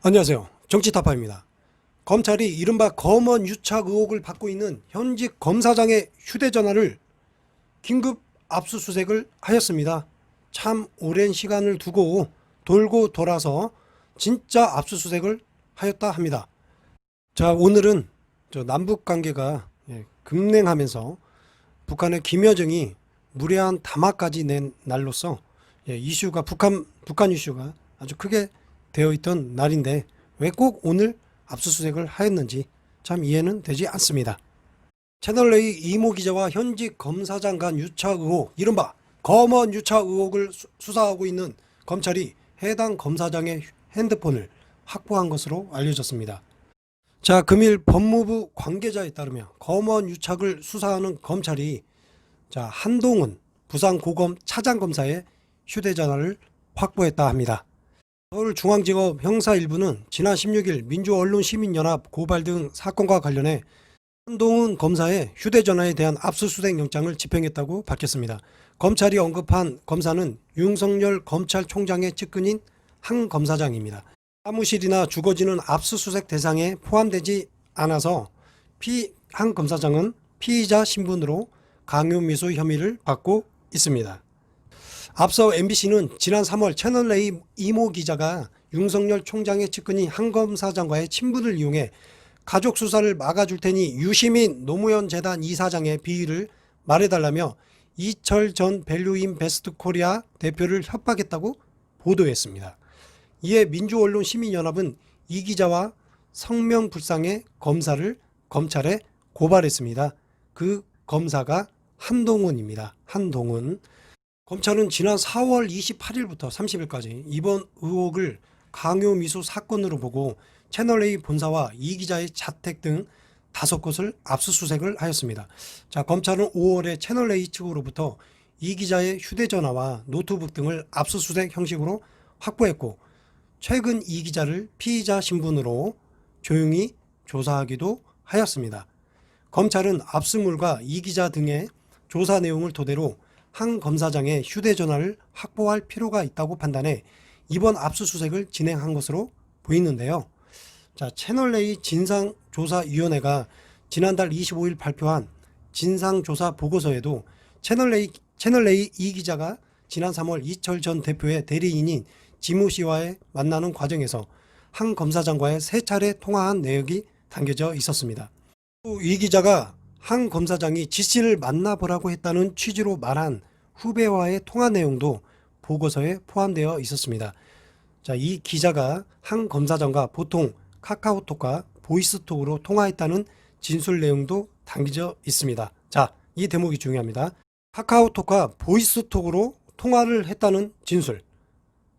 안녕하세요. 정치타파입니다. 검찰이 이른바 검언 유착 의혹을 받고 있는 현직 검사장의 휴대전화를 긴급 압수수색을 하였습니다. 참 오랜 시간을 두고 돌고 돌아서 진짜 압수수색을 하였다 합니다. 자, 오늘은 저 남북 관계가 예, 급냉하면서 북한의 김여정이 무례한 담화까지 낸 날로서 예, 이슈가 북한 북한 이슈가 아주 크게 되어 있던 날인데 왜 꼭 오늘 압수수색을 하였는지 참 이해는 되지 않습니다. 채널A 이모 기자와 현직 검사장 간 유착 의혹, 이른바 검언 유착 의혹을 수- 수사하고 있는 검찰이 해당 검사장의 핸드폰을 확보한 것으로 알려졌습니다. 자, 금일 법무부 관계자에 따르면 검언 유착을 수사하는 검찰이 자, 한동훈 부산고검 차장검사의 휴대전화를 확보했다 합니다. 서울중앙지법 형사 1부는 지난 16일 민주언론시민연합 고발 등 사건과 관련해 한동훈 검사의 휴대전화에 대한 압수수색 영장을 집행했다고 밝혔습니다. 검찰이 언급한 검사는 윤석열 검찰총장의 측근인 한 검사장입니다. 사무실이나 주거지는 압수수색 대상에 포함되지 않아서 피, 한 검사장은 피의자 신분으로 강요미수 혐의를 받고 있습니다. 앞서 MBC는 지난 3월 채널A 이모 기자가 윤석열 총장의 측근인 한 검사장과의 친분을 이용해 가족 수사를 막아줄 테니 유시민 노무현 재단 이사장의 비위를 말해달라며 이철 전 밸류인 베스트 코리아 대표를 협박했다고 보도했습니다. 이에 민주언론 시민연합은 이 기자와 성명불상의 검사를 검찰에 고발했습니다. 그 검사가 한동훈입니다. 한동훈. 검찰은 지난 4월 28일부터 30일까지 이번 의혹을 강요미수 사건으로 보고 채널A 본사와 이 기자의 자택 등 다섯 곳을 압수수색을 하였습니다. 자, 검찰은 5월에 채널A 측으로부터 이 기자의 휴대전화와 노트북 등을 압수수색 형식으로 확보했고 최근 이 기자를 피의자 신분으로 조용히 조사하기도 하였습니다. 검찰은 압수물과 이 기자 등의 조사 내용을 토대로 한 검사장의 휴대전화를 확보할 필요가 있다고 판단해 이번 압수수색을 진행한 것으로 보이는데요. 자, 채널A 진상조사위원회가 지난달 25일 발표한 진상조사 보고서에도 채널A, 채널A 이 기자가 지난 3월 이철 전 대표의 대리인인 지모 씨와의 만나는 과정에서 한 검사장과의 세 차례 통화한 내역이 담겨져 있었습니다. 또이 기자가 한 검사장이 지 씨를 만나보라고 했다는 취지로 말한 후배와의 통화 내용도 보고서에 포함되어 있었습니다. 자, 이 기자가 한 검사장과 보통 카카오톡과 보이스톡으로 통화했다는 진술 내용도 담겨져 있습니다. 자, 이 대목이 중요합니다. 카카오톡과 보이스톡으로 통화를 했다는 진술.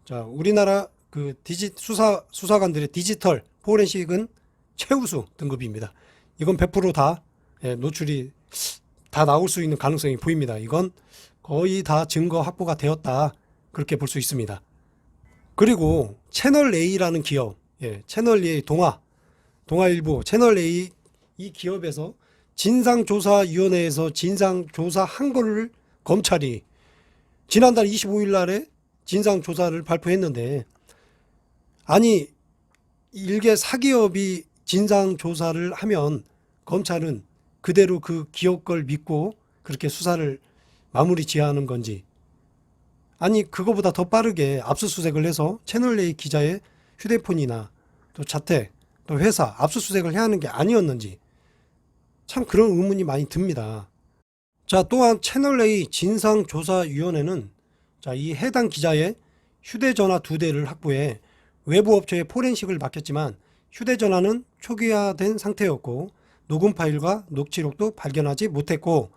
자, 우리나라 그 디지 수사 수사관들의 디지털 포렌식은 최우수 등급입니다. 이건 100%다 예, 노출이 다 나올 수 있는 가능성이 보입니다. 이건 거의 다 증거 확보가 되었다. 그렇게 볼 수 있습니다. 그리고 채널 A라는 기업, 예, 채널 A 동아, 동아일보, 채널 A 이 기업에서 진상조사위원회에서 진상조사한 거를 검찰이 지난달 25일 날에 진상조사를 발표했는데 아니 일개 사기업이 진상조사를 하면 검찰은 그대로 그 기업 걸 믿고 그렇게 수사를 마무리 지어하는 건지 아니 그거보다 더 빠르게 압수수색을 해서 채널A 기자의 휴대폰이나 또 자택 또 회사 압수수색을 해야 하는 게 아니었는지 참 그런 의문이 많이 듭니다. 자 또한 채널A 진상조사위원회는 자이 해당 기자의 휴대전화 두 대를 확보해 외부 업체에 포렌식을 맡겼지만 휴대전화는 초기화된 상태였고 녹음 파일과 녹취록도 발견하지 못했고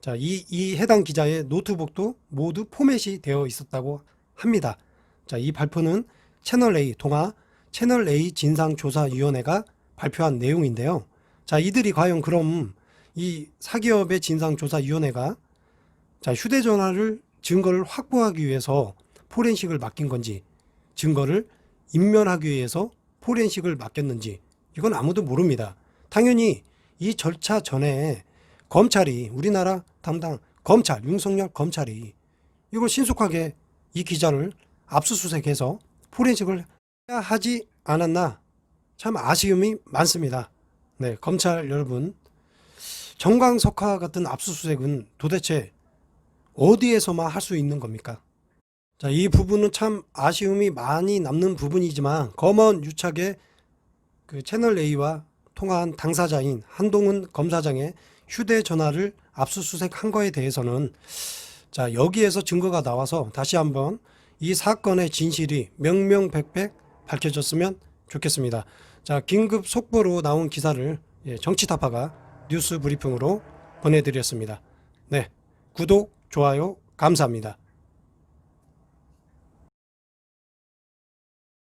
자, 이, 이 해당 기자의 노트북도 모두 포맷이 되어 있었다고 합니다. 자, 이 발표는 채널A 동아 채널A 진상조사위원회가 발표한 내용인데요. 자, 이들이 과연 그럼 이 사기업의 진상조사위원회가 자, 휴대전화를 증거를 확보하기 위해서 포렌식을 맡긴 건지 증거를 인멸하기 위해서 포렌식을 맡겼는지 이건 아무도 모릅니다. 당연히 이 절차 전에 검찰이 우리나라 담당 검찰 윤석열 검찰이 이걸 신속하게 이 기자를 압수수색해서 포렌식을 해야 하지 않았나 참 아쉬움이 많습니다. 네, 검찰 여러분. 정광석화 같은 압수수색은 도대체 어디에서만 할 수 있는 겁니까? 자, 이 부분은 참 아쉬움이 많이 남는 부분이지만 검언 유착의 그 채널 A와 통화한 당사자인 한동훈 검사장의 휴대전화를 압수수색한 거에 대해서는 자, 여기에서 증거가 나와서 다시 한번 이 사건의 진실이 명명백백 밝혀졌으면 좋겠습니다. 자, 긴급 속보로 나온 기사를 예, 정치타파가 뉴스 브리핑으로 보내드렸습니다. 네, 구독, 좋아요, 감사합니다.